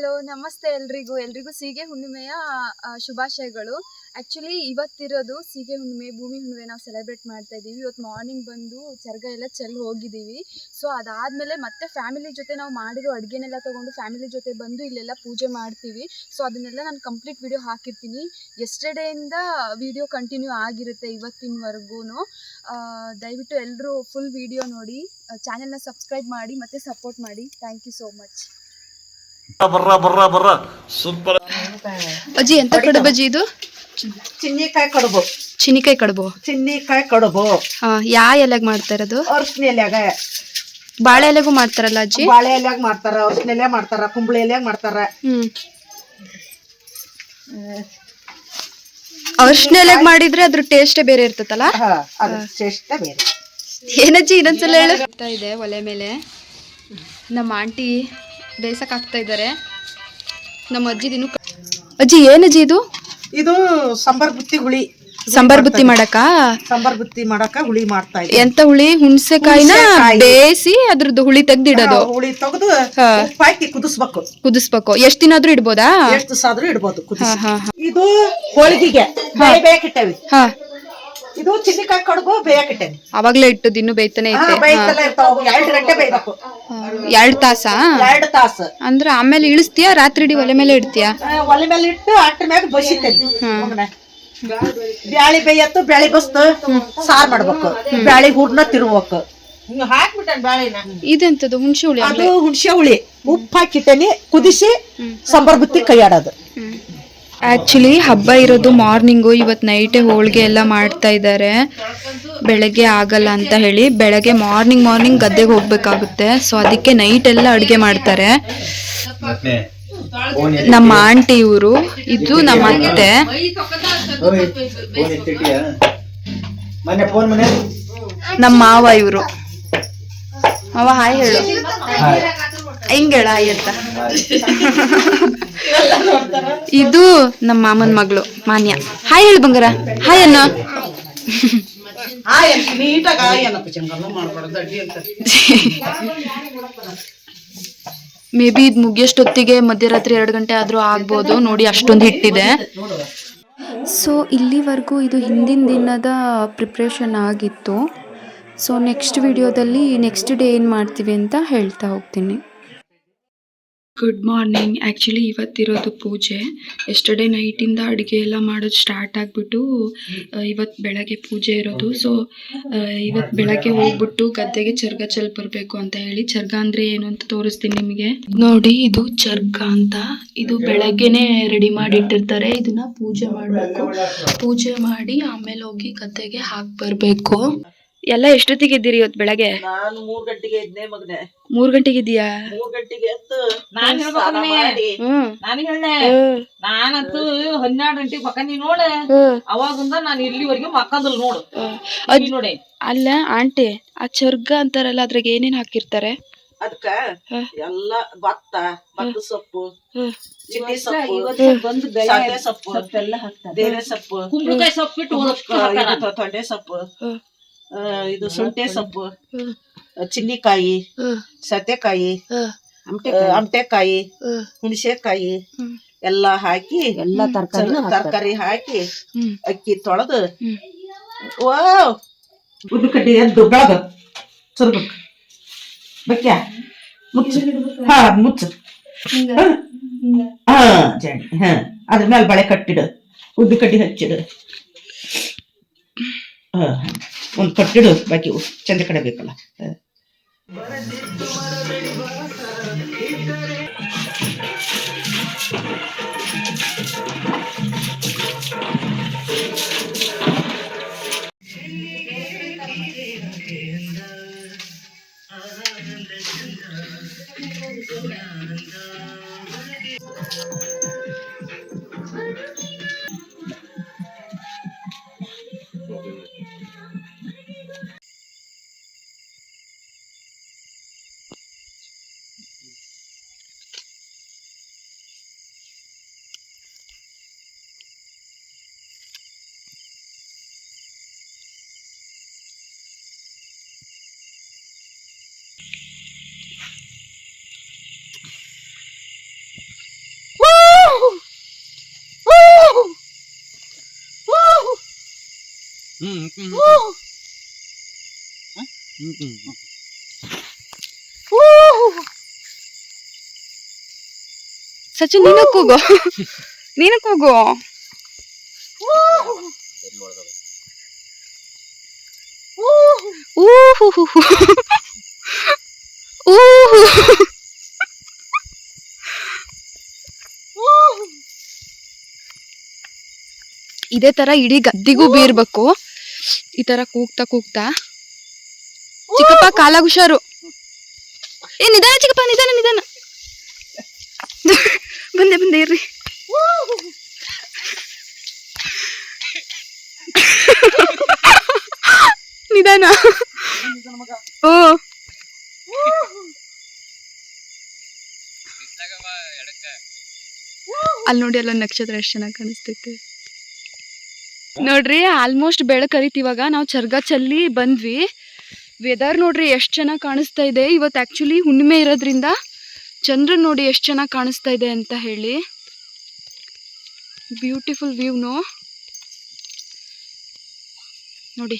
Hello, ನಮಸ್ತೆ ಎಲ್ರಿಗೂ. ಎಲ್ರಿಗೂ ಸೀಗೆ ಹುಣ್ಣಿಮೆಯ ಶುಭಾಶಯಗಳು. ಆ್ಯಕ್ಚುಲಿ ಇವತ್ತಿರೋದು ಸೀಗೆ ಹುಣ್ಣಿಮೆ, ಭೂಮಿ ಹುಣ್ಣಿಮೆ ನಾವು ಸೆಲೆಬ್ರೇಟ್ ಮಾಡ್ತಾ ಇದ್ದೀವಿ. ಇವತ್ತು ಮಾರ್ನಿಂಗ್ ಬಂದು ಚರ್ಗ ಎಲ್ಲ ಚೆಲ್ಲಿ ಹೋಗಿದ್ದೀವಿ. ಸೊ ಅದಾದಮೇಲೆ ಮತ್ತೆ ಫ್ಯಾಮಿಲಿ ಜೊತೆ ನಾವು ಮಾಡಿರೋ ಅಡುಗೆನೆಲ್ಲ ತೊಗೊಂಡು ಫ್ಯಾಮಿಲಿ ಜೊತೆ ಬಂದು ಇಲ್ಲೆಲ್ಲ ಪೂಜೆ ಮಾಡ್ತೀವಿ. ಸೊ ಅದನ್ನೆಲ್ಲ ನಾನು ಕಂಪ್ಲೀಟ್ ವಿಡಿಯೋ ಹಾಕಿರ್ತೀನಿ. ಎಸ್ಟರ್ಡೇಯಿಂದ ವಿಡಿಯೋ ಕಂಟಿನ್ಯೂ ಆಗಿರುತ್ತೆ ಇವತ್ತಿನವರೆಗೂ ದಯವಿಟ್ಟು ಎಲ್ಲರೂ ಫುಲ್ ವಿಡಿಯೋ ನೋಡಿ ಚಾನೆಲ್ನ ಸಬ್ಸ್ಕ್ರೈಬ್ ಮಾಡಿ, ಮತ್ತು ಸಪೋರ್ಟ್ ಮಾಡಿ. ಥ್ಯಾಂಕ್ ಯು ಸೋ ಮಚ್ ಬರ್ರ ಬರ್ರ ಬರ್ರ. ಸೂಪರ್. ಅಜ್ಜಿ ಎಂತ ಕಡುಬು ಅಜ್ಜಿ ಇದು? ಚಿನ್ನಿಕಾಯಿ ಕಡಬು. ಚಿನ್ನಿಕಾಯಿ ಕಡಬು. ಚಿನ್ನಿಕಾಯಿ ಕಡುಬು. ಹಾ ಯಾ ಎಲೆಗ್ ಮಾಡ್ತಾ ಇರೋದು ಅರ್ಶಿನ ಎಲೆಗ ಬಾಳೆ ಎಲೆಗೂ ಮಾಡ್ತಾರಲ್ಲ ಅಜ್ಜಿ? ಬಾಳೆ ಎಲೆಗ್ ಮಾಡ್ತಾರ ಅರ್ಶಿನ ಎಲೆ ಮಾಡ್ತಾರ ಕುಂಬಳಿ ಎಲೆಗ್ ಮಾಡ್ತಾರ. ಹ್ಮ್. ಅರ್ಶಿನ ಎಲೆಗ್ ಮಾಡಿದ್ರೆ ಅದ್ರ ಟೇಸ್ಟೇ ಬೇರೆ ಇರ್ತತಲ್ಲ ಹಾ ಅದ್ರ ಬೇರೆ. ಏನಜ್ಜಿ ಇನ್ನೊಂದ್ಸಲ ಹೇಳು. ಇದೆ ಒಲೆ ಮೇಲೆ. ನಮ್ಮ ಆಂಟಿ ಬೇಯಿಸಕ್ ಹಾಕ್ತಾ ಇದ್ದಾರೆ. ನಮ್ಮ ಅಜ್ಜಿ ದಿನ ಅಜ್ಜಿ ಏನಜ್ಜಿ ಇದು? ಇದು ಸಾಂಬಾರ್ ಬುತ್ತಿ ಹುಳಿ. ಸಾಂಬಾರ್ ಬುತ್ತಿ ಮಾಡಕ? ಸಾಂಬಾರ್ ಬುತ್ತಿ ಮಾಡಕ ಹುಳಿ ಮಾಡ್ತಾ ಇದ್ದೀವಿ ಎಂತ ಹುಳಿ? ಹುಣಸೆಕಾಯಿನ ಹುಣ್ಸೆಕಾಯಿ. ಬೇಯಿಸಿ ಅದ್ರದ್ದು ಹುಳಿ ತೆಗ್ದಿಡೋದು. ಹುಳಿ ತೆಗೆದು ಹಾಕಿ ಕುದಿಸ್ಬೇಕು. ಕುದಿಸ್ಬೇಕು. ಎಷ್ಟ್ ದಿನ ಆದ್ರೂ ಇಡ್ಬೋದಾ? ಎಷ್ಟು ಸಾದ್ರು ಇಡ್ಬೋದು ಕುದಿಸಿ ಹಾ ಹಾ. ಇದು ಹೋಳಿಗೆಗೆ. ಹಾ. ಇದು ಚಿನ್ನಿಕಾಯಿ ಕಡುಬು ಬೇಯಕಿಟ್ಟೇವಿ ಅವಾಗ್ಲೇ ಇಟ್ಟು ದಿನ ಬೇಯ್ತಾನೆ ಐತೆ ಬೇಯ್ತಲ್ಲ ಇರ್ತಾವ ಎರಡು ಗಂಟೆ ಬೇಯ್ಬೇಕು. ಎರಡ್ ತಾಸಾ? ಎರಡು ತಾಸ. ಅಂದ್ರ ಆಮೇಲೆ ಇಳಿಸ್ತೀಯ? ರಾತ್ರಿ ಇಡೀ ಒಲೆ ಮೇಲೆ ಇಡ್ತೀಯಾ? ಒಲೆ ಮೇಲೆ ಇಟ್ಟು ಅಟ್ಟ ಮ್ಯಾಗ ಬಸಿತೇನೆ. ಬ್ಯಾಳಿ ಬೇಯತ್ತು ಬ್ಯಾಳಿ ಬಸ್ತು ಸಾರ್ ಮಾಡ್ಬೇಕು. ಬ್ಯಾಳಿ ಹೂರ್ನ ತಿರುವಬೇಕು ಇದೆಂತದ್ದು ಹುಣ್ಸೆ ಹುಳಿ ಅದು ಹುಣಸೆ ಹುಳಿ. ಉಪ್ಪು ಹಾಕಿಟ್ಟೇನಿ ಕುದಿಸಿ ಸಾಂಬಾರ್ ಬುತ್ತಿ ಕೈಯಾಡೋದು. ಆಕ್ಚುಲಿ ಹಬ್ಬ ಇರೋದು ಮಾರ್ನಿಂಗು ಇವತ್ತು ನೈಟೇ ಹೋಳಿಗೆ ಎಲ್ಲ ಮಾಡ್ತಾ ಇದ್ದಾರೆ ಬೆಳಗ್ಗೆ ಆಗಲ್ಲ ಅಂತ ಹೇಳಿ, ಬೆಳಗ್ಗೆ ಮಾರ್ನಿಂಗ್ ಮಾರ್ನಿಂಗ್ ಗದ್ದೆಗೆ ಹೋಗ್ಬೇಕಾಗುತ್ತೆ. ಸೊ ಅದಕ್ಕೆ ನೈಟ್ ಎಲ್ಲ ಅಡುಗೆ ಮಾಡ್ತಾರೆ. ನಮ್ಮ ಆಂಟಿ ಇವರು, ಇದು ನಮ್ಮ ಅತ್ತೆ. ನಮ್ಮ ಮಾವ ಇವರು. ಮಾವ ಹಾಯ್ ಹೇಳು. ಹೆಂಗ್ ಹೇಳ ಅಂತ ಇದು ನಮ್ಮ ಮಾಮನ್ ಮಗಳು ಮಾನ್ಯ. ಹಾಯ್ ಹೇಳಿ ಬಂಗಾರ. ಹಾಯ್ ಅನ್ನ ಮೇ ಬಿ ಇದು ಮುಗಿಯಷ್ಟೊತ್ತಿಗೆ ಮಧ್ಯರಾತ್ರಿ ಎರಡು ಗಂಟೆ ಆದರೂ ಆಗ್ಬೋದು. ನೋಡಿ ಅಷ್ಟೊಂದು ಹಿಟ್ಟಿದೆ. ಸೊ ಇಲ್ಲಿವರೆಗೂ ಇದು ಹಿಂದಿನ ದಿನದ ಪ್ರಿಪ್ರೇಷನ್ ಆಗಿತ್ತು. ಸೊ ನೆಕ್ಸ್ಟ್ ವಿಡಿಯೋದಲ್ಲಿ ನೆಕ್ಸ್ಟ್ ಡೇ ಏನು ಮಾಡ್ತೀವಿ ಅಂತ ಹೇಳ್ತಾ ಹೋಗ್ತೀನಿ. ಗುಡ್ ಮಾರ್ನಿಂಗ್ ಆ್ಯಕ್ಚುಲಿ ಇವತ್ತಿರೋದು ಪೂಜೆ. ಎಸ್ಟರ್ಡೇ ನೈಟಿಂದ ಅಡುಗೆ ಎಲ್ಲ ಮಾಡೋದು ಸ್ಟಾರ್ಟ್ ಆಗಿಬಿಟ್ಟು ಇವತ್ತು ಬೆಳಗ್ಗೆ ಪೂಜೆ ಇರೋದು. ಸೊ ಇವತ್ತು ಬೆಳಗ್ಗೆ ಹೋಗ್ಬಿಟ್ಟು ಗದ್ದೆಗೆ ಚರ್ಗ ಚಲ್ ಬರಬೇಕು ಅಂತ ಹೇಳಿ. ಚರ್ಗ ಅಂದರೆ ಏನು ಅಂತ ತೋರಿಸ್ತೀನಿ ನಿಮಗೆ. ನೋಡಿ ಇದು ಚರ್ಗ ಅಂತ. ಇದು ಬೆಳಗ್ಗೆನೆ ರೆಡಿ ಮಾಡಿ ಇಟ್ಟಿರ್ತಾರೆ. ಇದನ್ನ ಪೂಜೆ ಮಾಡಬೇಕು. ಪೂಜೆ ಮಾಡಿ ಆಮೇಲೆ ಹೋಗಿ ಗದ್ದೆಗೆ ಹಾಕಿ ಬರಬೇಕು ಎಲ್ಲ ಎಷ್ಟೊತ್ತಿಗೆ ಇದ್ದೀರಿ ಇವತ್ತು ಬೆಳಗ್ಗೆ? ನಾನು ಮೂರ್ ಗಂಟೆಗೆ ಇದ್ನೆ ಮಗನೆ. ಮೂರು ಗಂಟೆಗೆ ಇದೆಯಾ ಮೂರ್ ಗಂಟೆಗೆ ಎದ್ದು ನಾನ್ ಸ್ನಾನ ಮಾಡಿ. ಹ್ಮ್. ನಾನು ಹೇಳ ನಾನಂತೂ ಹನ್ನೆರಡು ಗಂಟೆಗೆ ನೋಡ. ಅವಾಗಿಂದ ನಾನು ಇಲ್ಲಿವರೆಗೂ ಮಕ್ಕಂದಲ್ ನೋಡು. ನೋಡಿ. ಅಲ್ಲ ಆಂಟಿ ಆ ಚರ್ಗ ಅಂತಾರಲ್ಲ ಅದ್ರಾಗ ಏನೇನ್ ಹಾಕಿರ್ತಾರೆ? ಅದಕ್ಕ ಎಲ್ಲ ಭತ್ತ ಭತ್ತ ಸೊಪ್ಪು ಚಿಟ್ಟಿ ಸೊಪ್ಪು ಸೊಪ್ಪು ಎಲ್ಲ ಹಾಕ್ತಾರೆ. ಬೇರೆ ಸೊಪ್ಪು ಕುಂಬಳಕಾಯಿ ಸೊಪ್ಪು ತೊಂಡೆ ಸೊಪ್ಪು. ಇದು ಶುಂಠಿ ಸೊಪ್ಪು. ಚಿನ್ನಿಕಾಯಿ ಸತೆಕಾಯಿ ಆಮಟೆಕಾಯಿ ಹುಣಸೆಕಾಯಿ ಎಲ್ಲ ಹಾಕಿ ಎಲ್ಲ ತರಕಾರಿ ತರಕಾರಿ ಹಾಕಿ ಅಕ್ಕಿ ತೊಳೆದು. ವಾವ್! ಉದ್ದು ಕಡ್ಡಿ ಎದ್ದು ಬೆಳಗ ಸುರ್ಬೇಕು ಬೇಕ್ಯಾ? ಮುಚ್ಚು. ಹಾ ಮುಚ್ಚು. ಹಾ. ಜಾಣಿ. ಹಾ. ಅದ್ರ ಮೇಲೆ ಬಳೆ ಕಟ್ಟಿಡು. ಉದ್ದು ಕಡ್ಡಿ ಹಚ್ಚಿಡು. ಹಾ ಒಂದು ಕೊಟ್ಟಿಡು ಬಾಕಿ ಚಂದ ಕಡೆ ಬೇಕಲ್ಲ. ಚಂದ. ಸಚಿನ್ ನೀನು ಕೂಗು. ನೀನು ಕೂಗು. ಇದೇ ತರ ಇಡೀ ಗದ್ದಿಗೂ ಬೀರ್ಬೇಕು. ಈ ತರ ಕೂಗ್ತಾ ಕೂಗ್ತಾ. ಚಿಕ್ಕಪ್ಪ ಕಾಲಾಗ ಹುಷಾರು. ಏ ನಿಧಾನ ಚಿಕ್ಕಪ್ಪ ನಿಧಾನ ನಿಧಾನ. ಬಂದೆ ಬಂದೆ ಇರ್ರಿ. ನಿಧಾನ. ಓ. ಅಲ್ಲಿ ನೋಡಿ ಅಲ್ಲೊಂದು ನಕ್ಷತ್ರ ಎಷ್ಟು ಚೆನ್ನಾಗಿ ಕಾಣಿಸ್ತೈತೆ. ನೋಡ್ರಿ ಆಲ್ಮೋಸ್ಟ್ ಬೆಳಕರಿತ್ ಇವಾಗ ನಾವು ಚರ್ಗ ಚಲ್ಲಿ ಬಂದ್ವಿ ವೆದರ್ ನೋಡ್ರಿ ಎಷ್ಟು ಚೆನ್ನಾಗಿ ಕಾಣಿಸ್ತಾ ಇದೆ ಇವತ್ತು ಆ್ಯಕ್ಚುಲಿ ಹುಣ್ಣಿಮೆ ಇರೋದ್ರಿಂದ ಚಂದ್ರ ನೋಡಿ ಎಷ್ಟು ಚೆನ್ನಾಗಿ ಕಾಣಿಸ್ತಾ ಇದೆ ಅಂತ ಹೇಳಿ ಬ್ಯೂಟಿಫುಲ್ ವ್ಯೂನು ನೋಡಿ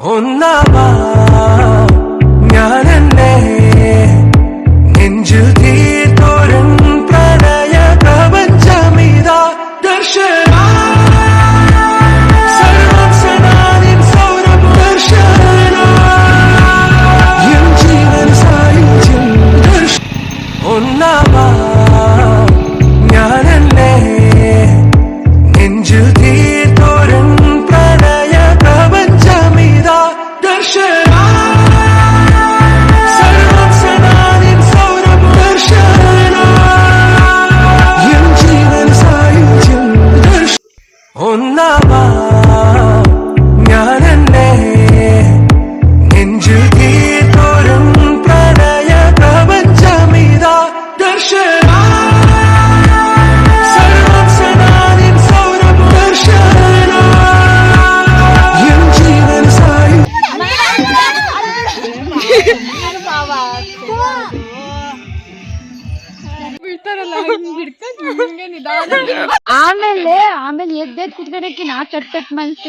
ഒന്നാവാ ഞാനെന്നെ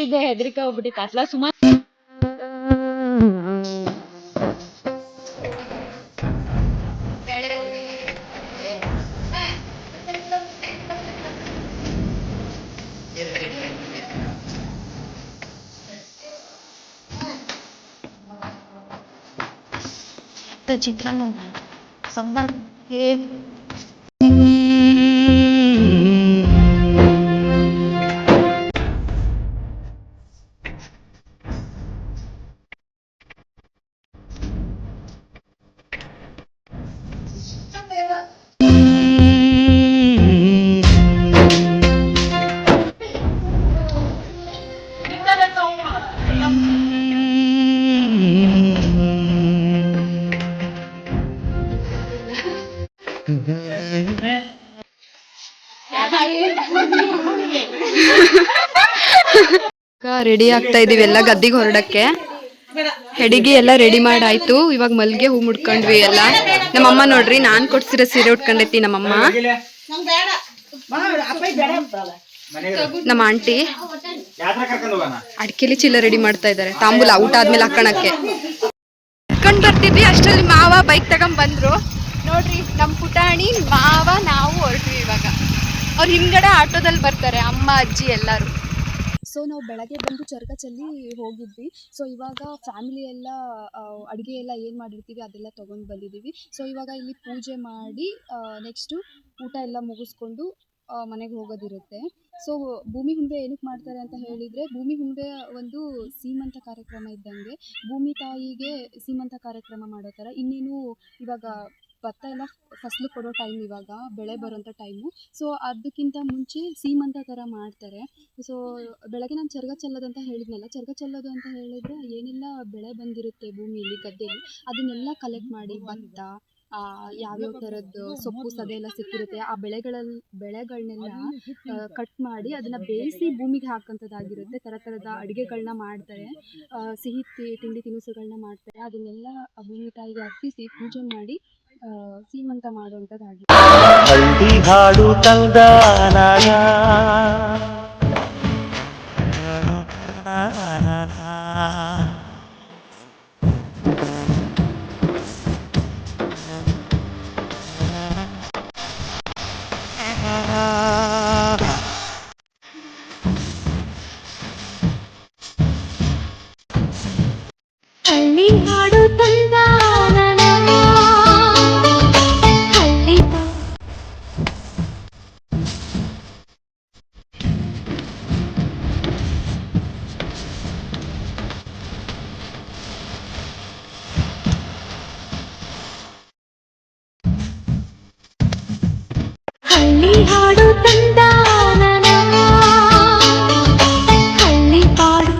ಚಟ್ ಮನ್ಸ್ತಿದ್ದೆ ಹೆದರಿಕೆ ಹೋಗ್ಬಿಟ್ಟಿತ್ತು ಅಟ್ಲ ಸುಮಾರು ಚಿತ್ರಾನ್ನ ಸಾಂಬಾರ್ ಏ ರೆಡಿ ಆಗ್ತಾ ಇದೀವಿ ಎಲ್ಲ ಗದ್ದಿಗೆ ಹೊರಡಕ್ಕೆ. ಹೆಡಿಗೆ ಎಲ್ಲ ರೆಡಿ ಮಾಡಾಯ್ತು. ಇವಾಗ ಮಲ್ಗೆ ಹೂ ಮುಡ್ಕೊಂಡ್ವಿ ಎಲ್ಲ. ನಮ್ಮಮ್ಮ ನೋಡ್ರಿ, ನಾನ್ ಕೊಡ್ಸಿರೋ ಸೀರೆ ಉಟ್ಕೊಂಡೈತಿ ನಮ್ಮಮ್ಮ. ನಮ್ಮ ಆಂಟಿ ಅಡಿಕೆಲಿ ಚೀಲ ರೆಡಿ ಮಾಡ್ತಾ ಇದಾರೆ ತಾಂಬೂಲ ಊಟ ಆದ್ಮೇಲೆ ಹಾಕೋಣಕ್ಕೆ. ಕಣ್ ಬರ್ತಿದ್ವಿ ಅಷ್ಟರಲ್ಲಿ ಮಾವ ಬೈಕ್ ತಗೊಂಡ್ ಬಂದ್ರು. ನೋಡ್ರಿ ನಮ್ಮ ಪುಟಾಣಿ ಮಾವ, ನಾವು ಹೊರಟ್ವಿ ಇವಾಗ. ಅವ್ರ ಹಿಂದ್ಗಡೆ ಆಟೋದಲ್ಲಿ ಬರ್ತಾರೆ, ಅಮ್ಮ, ಅಜ್ಜಿ ಎಲ್ಲರೂ. ಸೊ ನಾವು ಬೆಳಗ್ಗೆ ಬಂದು ಚರ್ಗ ಚೆಲ್ಲಿ ಹೋಗಿದ್ವಿ. ಸೊ ಇವಾಗ ಫ್ಯಾಮಿಲಿ ಎಲ್ಲ ಅಡುಗೆ ಎಲ್ಲ ಏನು ಮಾಡಿರ್ತೀವಿ ಅದೆಲ್ಲ ತೊಗೊಂಡು ಬಂದಿದ್ದೀವಿ ಸೊ ಇವಾಗ ಇಲ್ಲಿ ಪೂಜೆ ಮಾಡಿ ನೆಕ್ಸ್ಟು ಊಟ ಎಲ್ಲ ಮುಗಿಸ್ಕೊಂಡು ಮನೆಗೆ ಹೋಗೋದಿರುತ್ತೆ. ಸೊ ಭೂಮಿ ಹುಂಬೆ ಏನಕ್ಕೆ ಮಾಡ್ತಾರೆ ಅಂತ ಹೇಳಿದರೆ, ಭೂಮಿ ಹುಂಬೆ ಒಂದು ಸೀಮಂತ ಕಾರ್ಯಕ್ರಮ ಇದ್ದಂಗೆ. ಭೂಮಿ ತಾಯಿಗೆ ಸೀಮಂತ ಕಾರ್ಯಕ್ರಮ ಮಾಡೋ ಥರ. ಇನ್ನೇನು ಇವಾಗ ಭತ್ತ ಎಲ್ಲ ಫಸಲು ಕೊಡೋ ಟೈಮ್ ಇವಾಗ, ಬೆಳೆ ಬರೋಂಥ ಟೈಮು ಸೊ ಅದಕ್ಕಿಂತ ಮುಂಚೆ ಸೀಮಂತ ಥರ ಮಾಡ್ತಾರೆ. ಸೊ ಬೆಳಗ್ಗೆ ನಾನು ಚರ್ಗ ಅಂತ ಹೇಳಿದ್ನಲ್ಲ, ಚರ್ಗ ಚೆಲ್ಲೋದು ಅಂತ ಹೇಳಿದ್ರೆ ಏನೆಲ್ಲ ಬೆಳೆ ಬಂದಿರುತ್ತೆ ಭೂಮಿಲಿ ಗದ್ದೆಯಲ್ಲಿ, ಅದನ್ನೆಲ್ಲ ಕಲೆಕ್ಟ್ ಮಾಡಿ ಭತ್ತ ಯಾವ್ಯಾವ ಥರದ್ದು ಸೊಪ್ಪು, ಸದೆ ಎಲ್ಲ ಸಿಕ್ಕಿರುತ್ತೆ. ಆ ಬೆಳೆಗಳಲ್ಲಿ ಬೆಳೆಗಳನ್ನೆಲ್ಲ ಕಟ್ ಮಾಡಿ ಅದನ್ನ ಬೇಯಿಸಿ ಭೂಮಿಗೆ ಹಾಕೋಂಥದ್ದಾಗಿರುತ್ತೆ ಥರ ಥರದ ಅಡುಗೆಗಳನ್ನ ಮಾಡ್ತಾರೆ. ಸಿಹಿ ತಿಂಡಿ ತಿನಿಸುಗಳನ್ನ ಮಾಡ್ತಾರೆ. ಅದನ್ನೆಲ್ಲ ಭೂಮಿ ತಾಯಿಗೆ ಅರ್ಪಿಸಿ ಪೂಜೆ ಮಾಡಿ ಸೀಮಂತ ಮಾಡುವಂಥದ್ದಾಗಿದೆ ಹಳ್ಳಿ ಹಾಡು ತಂದ ಹಳ್ಳಿ ಹಾಡು ತಂದ ಹಳ್ಳಿ ಪಾಡು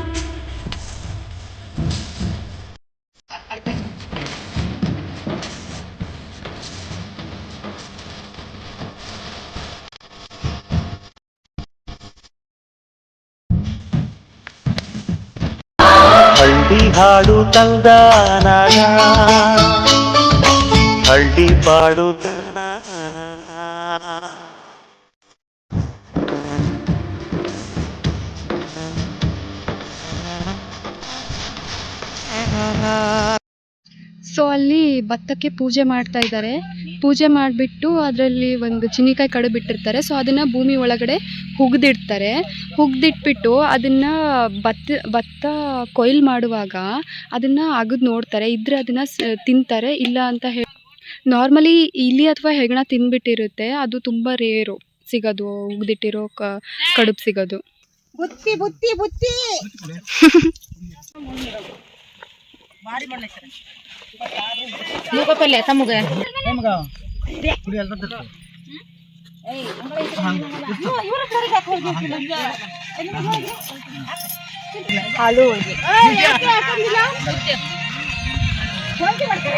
ಹಳ್ಳಿ ಹಾಡು ತಂದ ಹಳ್ಳಿ ಪಾಡು ಸೊ ಅಲ್ಲಿ ಭತ್ತಕ್ಕೆ ಪೂಜೆ ಮಾಡ್ತಾ ಇದ್ದಾರೆ. ಪೂಜೆ ಮಾಡಿಬಿಟ್ಟು ಅದರಲ್ಲಿ ಒಂದು ಚಿನಿಕಾಯಿ ಕಡು ಬಿಟ್ಟಿರ್ತಾರೆ. ಸೊ ಅದನ್ನು ಭೂಮಿ ಒಳಗಡೆ ಹುಗ್ದಿಡ್ತಾರೆ. ಹುಗ್ದಿಟ್ಬಿಟ್ಟು ಅದನ್ನು ಭತ್ತ ಭತ್ತ ಕೊಯ್ಲು ಮಾಡುವಾಗ ಅದನ್ನು ಅಗದು ನೋಡ್ತಾರೆ. ಇದ್ರೆ ಅದನ್ನು ತಿಂತಾರೆ. ಇಲ್ಲ ಅಂತ ಹೇಳಿ ನಾರ್ಮಲಿ ಇಲಿ ಅಥವಾ ಹೆಗಣ ತಿನ್ಬಿಟ್ಟಿರುತ್ತೆ. ಅದು ತುಂಬ ರೇರು ಸಿಗೋದು ಉಗ್ದಿಟ್ಟಿರೋ ಕ ಕಡುಬು ಸಿಗೋದು. ಬುತ್ತಿ ಬುತ್ತಿ ಬುತ್ತಿ. ಮುಗಪಲ್ಲೆ ತಮ್ಮಗ ಆಲೂ ಹೋಗಿ ಮಾಡ್ತಾರೆ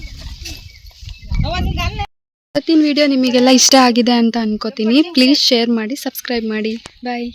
ಇವತ್ತಿನ ವಿಡಿಯೋ ನಿಮಗೆಲ್ಲ ಇಷ್ಟ ಆಗಿದೆ ಅಂತ ಅನ್ಕೋತೀನಿ. ಪ್ಲೀಸ್ ಶೇರ್ ಮಾಡಿ ಸಬ್ಸ್ಕ್ರೈಬ್ ಮಾಡಿ. ಬಾಯ್